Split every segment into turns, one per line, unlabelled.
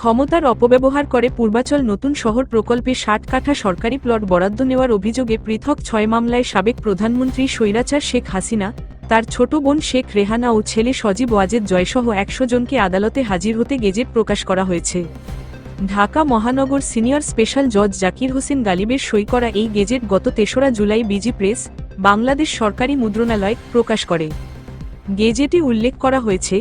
ক্ষমতার অপব্যবহার করে পূর্বাচল নতুন শহর প্রকল্পে ষাট কাঠা সরকারি প্লট বরাদ্দ নেওয়ার অভিযোগে পৃথক ছয় মামলায় সাবেক প্রধানমন্ত্রী স্বৈরাচার শেখ হাসিনা, তার ছোট বোন শেখ রেহানা ও ছেলে সজীব ওয়াজেদ জয়সহ একশো জনকে আদালতে হাজির হতে গেজেট প্রকাশ করা হয়েছে। ঢাকা মহানগর সিনিয়র স্পেশাল জজ জাকির হোসেন গালিবের সই করা এই গেজেট গত তেসরা জুলাই বিজি প্রেস, বাংলাদেশ সরকারি মুদ্রণালয়, প্রকাশ করে। গেজেটে উল্লেখ করা হয়েছে,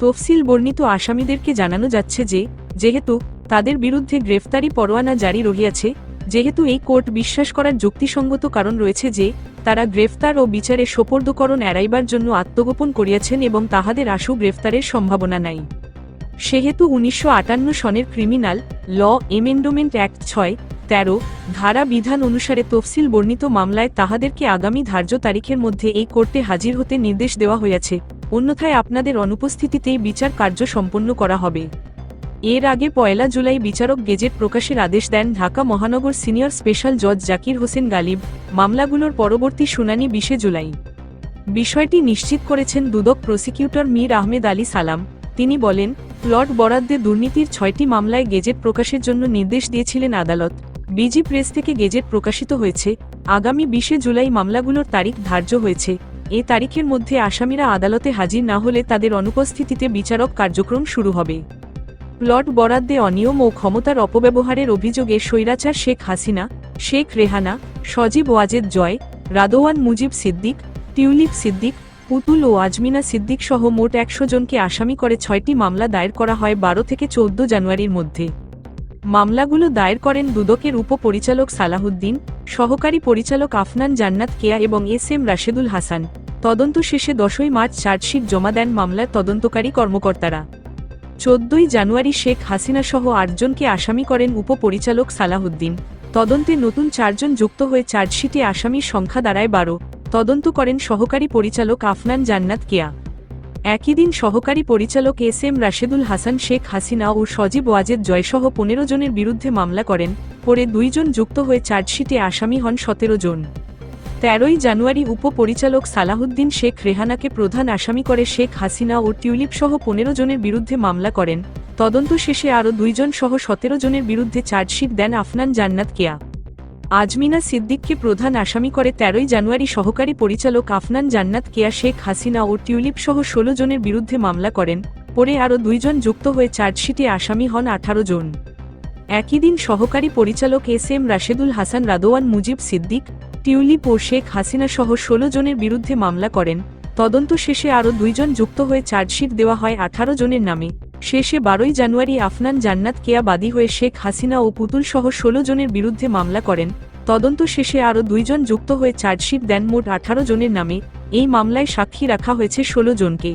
তফসিল বর্ণিত আসামিদেরকে জানানো যাচ্ছে যে যেহেতু তাদের বিরুদ্ধে গ্রেফতারি পরোয়ানা জারি রহিয়াছে, যেহেতু এই কোর্ট বিশ্বাস করার যুক্তিসঙ্গত কারণ রয়েছে যে, তারা গ্রেফতার ও বিচারে সোপর্দকরণ এড়াইবার জন্য আত্মগোপন করিয়াছেন এবং তাহাদের আশু গ্রেফতারের সম্ভাবনা নাই। সেহেতু উনিশশো আটান্ন সনের ক্রিমিনাল ল এমেন্ডোমেন্ট অ্যাক্ট ছয়, তেরো, ধারা বিধান অনুসারে তফসিল বর্ণিত মামলায় তাহাদেরকে আগামী ধার্য তারিখের মধ্যে এই কোর্টে হাজির হতে নির্দেশ দেওয়া হয়েছে অন্যথায় আপনাদের অনুপস্থিতিতেই বিচার কার্য সম্পন্ন করা হবে। এর আগে পয়লা জুলাই বিচারক গেজেট প্রকাশের আদেশ দেন ঢাকা মহানগর সিনিয়র স্পেশাল জজ জাকির হোসেন গালিব। মামলাগুলোর পরবর্তী শুনানি বিশে জুলাই। বিষয়টি নিশ্চিত করেছেন দুদক প্রসিকিউটর মীর আহমেদ আলী সালাম। তিনি বলেন প্লট বরাদ্দে দুর্নীতির ছয়টি মামলায় গেজেট প্রকাশের জন্য নির্দেশ দিয়েছিলেন আদালত। বিজি প্রেস থেকে গেজেট প্রকাশিত হয়েছে। আগামী বিশে জুলাই মামলাগুলোর তারিখ ধার্য হয়েছে। এ তারিখের মধ্যে আসামিরা আদালতে হাজির না হলে তাদের অনুপস্থিতিতে বিচারক কার্যক্রম শুরু হবে। প্লট বরাদ্দে অনিয়ম ও ক্ষমতার অপব্যবহারের অভিযোগে স্বৈরাচার শেখ হাসিনা, শেখ রেহানা, সজীব ওয়াজেদ জয় রাদোয়ান মুজিব সিদ্দিক, টিউলিপ সিদ্দিক, পুতুল ও আজমিনা সিদ্দিক সহ মোট একশো জনকে আসামি করে ছয়টি মামলা দায়ের করা হয় বারো থেকে চৌদ্দ জানুয়ারির মধ্যে। মামলাগুলো দায়ের করেন দুদকের উপপরিচালক সালাহুদ্দিন সহকারী পরিচালক আফনান জান্নাত কেয়া এবং এস এম রাশেদুল হাসান। তদন্ত শেষে দশই মার্চ চার্জশিট জমা দেন মামলার তদন্তকারী কর্মকর্তারা। চোদ্দই জানুয়ারি শেখ হাসিনা সহ আটজনকে আসামি করেন উপপরিচালক সালাহুদ্দিন তদন্তে নতুন চারজন যুক্ত হয়ে চার্জশিটে আসামির সংখ্যা দাঁড়ায় বারো। তদন্ত করেন সহকারী পরিচালক আফনান জান্নাত কেয়া। একই দিন সহকারী পরিচালক এস এম রাশেদুল হাসান, শেখ হাসিনা ও সজীব ওয়াজেদ জয়সহ পনেরো জনের বিরুদ্ধে মামলা করেন। পরে দুইজন যুক্ত হয়ে চার্জশিটে আসামি হন সতেরো জন। তেরোই জানুয়ারি উপপরিচালক সালাহুদ্দিন শেখ রেহানাকে প্রধান আসামি করে শেখ হাসিনা ও টিউলিপ সহ পনেরো জনের বিরুদ্ধে মামলা করেন। তদন্ত শেষে আরও দুইজন সহ সতেরো জনের বিরুদ্ধে চার্জশিট দেন আফনান জান্নাত কেয়া। আজমিনা সিদ্দিককে প্রধান আসামি করে তেরোই জানুয়ারি সহকারী পরিচালক আফনান জান্নাত কেয়া শেখ হাসিনা ও টিউলিপ সহ ষোলো জনের বিরুদ্ধে মামলা করেন। পরে আরও দুইজন যুক্ত হয়ে চার্জশিটে আসামি হন আঠারো জন। একই দিন সহকারী পরিচালক S M Rashedul Hasan Radwan Mujib Siddiq Tulip ও শেখ হাসিনা সহ ষোলো জনের বিরুদ্ধে মামলা করেন। তদন্ত শেষে আরও দুইজন যুক্ত হয়ে চার্জশিট দেওয়া হয় আঠারো জনের নামে। শেষে বারোই জানুয়ারি আফনান জান্নাত কেয়া বাদী হয়ে শেখ হাসিনা ও পুতুল সহ ষোলো জনের বিরুদ্ধে মামলা করেন। তদন্ত শেষে আরও দুইজন যুক্ত হয়ে চার্জশিট দেন মোট আঠারো জনের নামে। এই মামলায় সাক্ষী রাখা হয়েছে ষোলো জনকে।